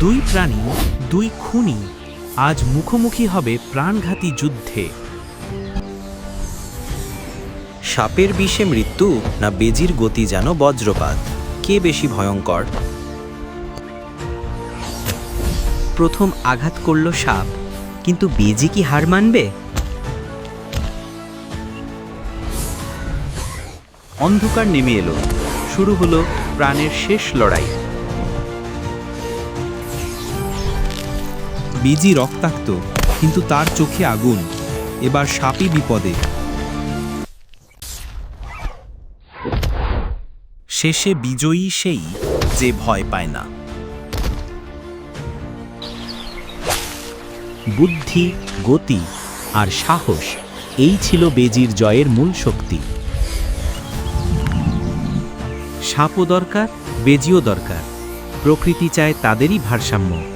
দুই প্রাণী, দুই খুনি আজ মুখোমুখি হবে প্রাণঘাতী যুদ্ধে। সাপের বিষে মৃত্যু না বেজির গতি যেন বজ্রপাত? কে বেশি ভয়ঙ্কর? প্রথম আঘাত করল সাপ, কিন্তু বেজি কি হার মানবে? অন্ধকার নেমে এলো। শুরু হলো প্রাণের শেষ লড়াই। বেজি রক্তাক্ত, কিন্তু তার চোখে আগুন। এবার সাপই বিপদে। শেষে বিজয়ী সেই যে ভয় পায় না। বুদ্ধি, গতি আর সাহস, এই ছিল বেজির জয়ের মূল শক্তি। সাপও দরকার, বেজিও দরকার। প্রকৃতি চায় তাদেরই ভারসাম্য।